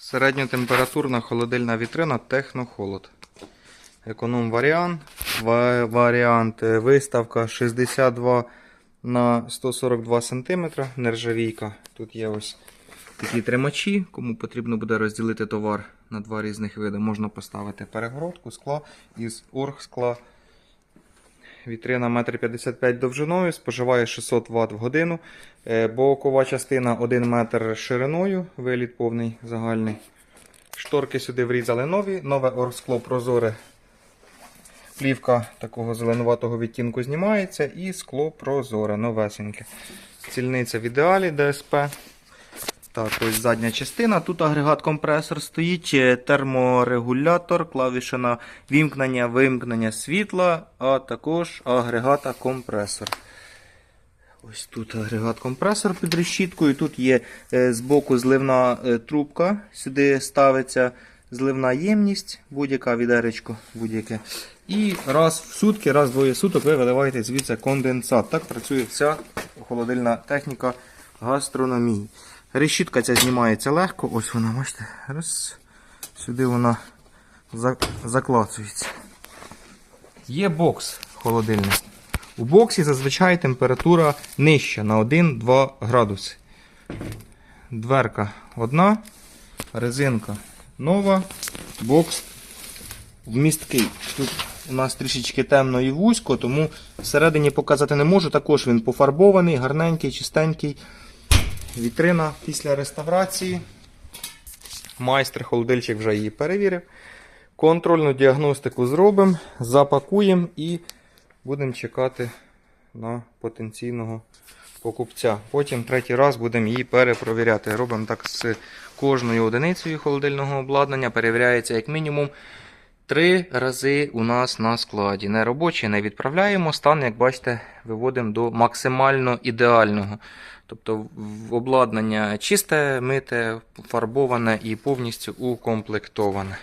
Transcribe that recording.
Середньотемпературна холодильна вітрина Технохолод. Економ варіант. Варіант е, виставка 62 на 142 см. Нержавійка. Тут є ось такі тримачі. Кому потрібно буде розділити товар на два різних види, можна поставити перегородку скла із оргскла. Вітрина 1,55 м довжиною, споживає 600 Вт в годину. Е, Бокова частина 1 метр шириною, виліт повний загальний. Шторки сюди врізали нові, нове оргскло прозоре. Плівка такого зеленуватого відтінку знімається і скло прозоре, новесеньке. Цільниця в ідеалі ДСП. Так, ось задня частина. Тут агрегат компресор стоїть, е, терморегулятор, клавіша на вімкнення, вимкнення світла, а також агрегата компресор. Ось тут агрегат компресор під решіткою. Тут є е, збоку зливна е, трубка. Сюди ставиться зливна ємність, будь-яка відеречко, будь-яке. І раз в сутки, раз в двоє суток ви виливаєте звідси конденсат. Так працює вся холодильна техніка гастрономії. Решітка ця знімається легко. Ось вона, бачите, раз. Сюди вона заклацується. Є бокс холодильний. У боксі зазвичай температура нижча на 1-2 градуси. Дверка одна, резинка нова, бокс вмісткий. Тут у нас трішечки темно і вузько, тому всередині показати не можу. Також він пофарбований, гарненький, чистенький. Вітрина після реставрації. Майстер холодильчик вже її перевірив. Контрольну діагностику зробимо, запакуємо і будемо чекати на потенційного покупця. Потім третій раз будемо її перепровіряти. Робимо так з кожною одиницею холодильного обладнання. Перевіряється як мінімум три рази у нас на складі. Не робочі не відправляємо. Стан, як бачите, виводимо до максимально ідеального. Тобто обладнання чисте, мите, фарбоване і повністю укомплектоване.